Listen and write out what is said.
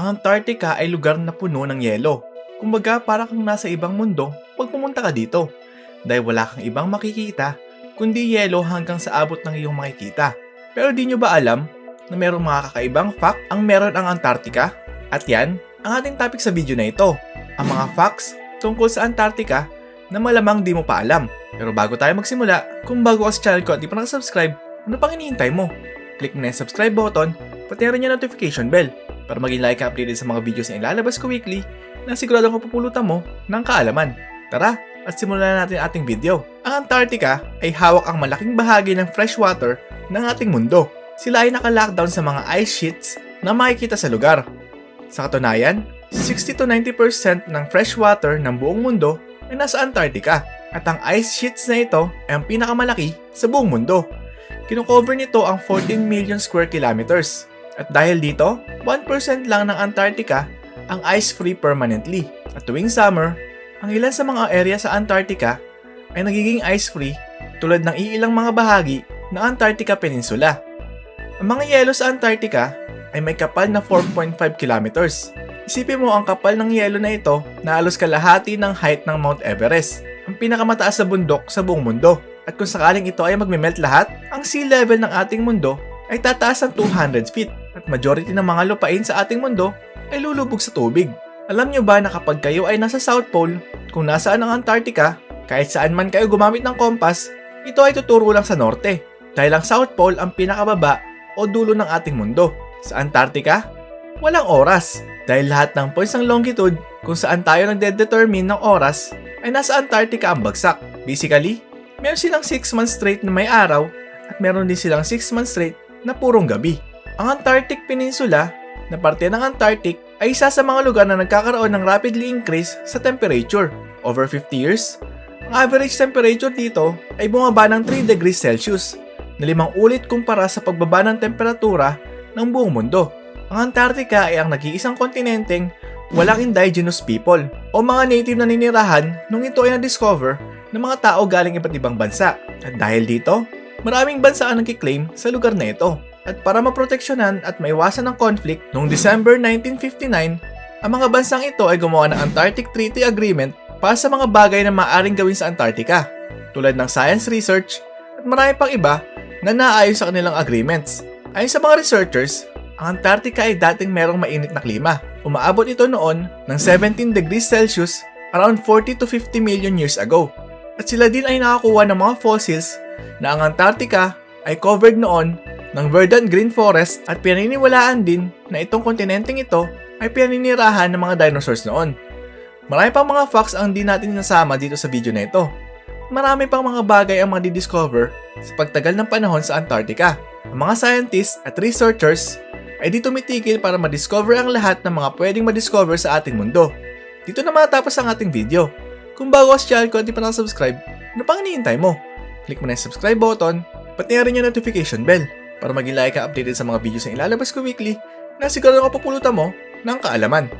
Ang Antarctica ay lugar na puno ng yelo. Kumbaga para kang nasa ibang mundo pag pumunta ka dito. Dahil wala kang ibang makikita, kundi yelo hanggang sa abot ng iyong makikita. Pero di nyo ba alam na merong mga kakaibang fact ang meron ang Antarctica? At yan, ang ating topic sa video na ito. Ang mga facts tungkol sa Antarctica na malamang di mo pa alam. Pero bago tayo magsimula, kung bago ka sa channel ko at di pa nakasubscribe, ano pang hinihintay mo? Click mo na yung subscribe button, pati rin yung notification bell para maging like updated sa mga videos na ilalabas ko weekly na sigurado kung pupulutan mo ng kaalaman. Tara, at simulan na natin ating video. Ang Antarctica ay hawak ang malaking bahagi ng freshwater ng ating mundo. Sila ay naka-lockdown sa mga ice sheets na makikita sa lugar. Sa katunayan, 60 to 90% ng freshwater ng buong mundo ay nasa Antarctica at ang ice sheets na ito ay ang pinakamalaki sa buong mundo. Kinocover nito ang 14 million square kilometers. At dahil dito, 1% lang ng Antarctica ang ice-free permanently. At tuwing summer, ang ilan sa mga area sa Antarctica ay nagiging ice-free tulad ng iilang mga bahagi ng Antarctica Peninsula. Ang mga yelo sa Antarctica ay may kapal na 4.5 kilometers. Isipin mo ang kapal ng yelo na ito na halos kalahati ng height ng Mount Everest, ang pinakamataas na bundok sa buong mundo. At kung sakaling ito ay magme-melt lahat, ang sea level ng ating mundo ay tataas ng 200 feet at majority ng mga lupain sa ating mundo ay lulubog sa tubig. Alam nyo ba na kapag kayo ay nasa South Pole, kung nasaan ang Antarctica, kahit saan man kayo gumamit ng kompas, ito ay tuturo lang sa norte. Dahil ang South Pole ang pinakababa o dulo ng ating mundo. Sa Antarctica, walang oras. Dahil lahat ng points ng longitude kung saan tayo nagde-determine ng oras ay nasa Antarctica ang bagsak. Basically, meron silang 6 months straight na may araw at meron din silang 6 months straight na purong gabi. Ang Antarctic Peninsula na parte ng Antarctic ay isa sa mga lugar na nagkakaroon ng rapidly increase sa temperature. Over 50 years, ang average temperature dito ay bumaba ng 3 degrees Celsius na limang ulit kumpara sa pagbaba ng temperatura ng buong mundo. Ang Antarctica ay ang nag-iisang kontinenteng walang indigenous people o mga native na ninirahan nung ito ay na-discover ng mga tao galing iba't ibang bansa. At dahil dito, maraming bansa ang nagkiklaim sa lugar na ito. At para maproteksyonan at maiwasan ng conflict, noong December 1959, ang mga bansang ito ay gumawa ng Antarctic Treaty Agreement para sa mga bagay na maaaring gawin sa Antarctica, tulad ng science research at marami pang iba na naayon sa kanilang agreements. Ayon sa mga researchers, ang Antarctica ay dating merong mainit na klima. Umaabot ito noon ng 17 degrees Celsius around 40 to 50 million years ago. At sila din ay nakakuha ng mga fossils na ang Antarctica ay covered noon ng verdant green forest at pinaniniwalaan din na itong kontinenteng ito ay pinaninirahan ng mga dinosaurs noon. Marami pang mga facts ang di natin nasama dito sa video na ito. Marami pang mga bagay ang madidiscover sa pagtagal ng panahon sa Antarctica. Ang mga scientists at researchers ay di tumitigil para madiscover ang lahat ng mga pwedeng madiscover sa ating mundo. Dito na matapos ang ating video. Kung bago ka sa channel ko at di pa nakasubscribe, ano pang hinihintay mo? Click mo na yung subscribe button, pati rin yung notification bell para maging like ka updated sa mga videos na ilalabas ko weekly na sigurado ka pupulutan mo ng kaalaman.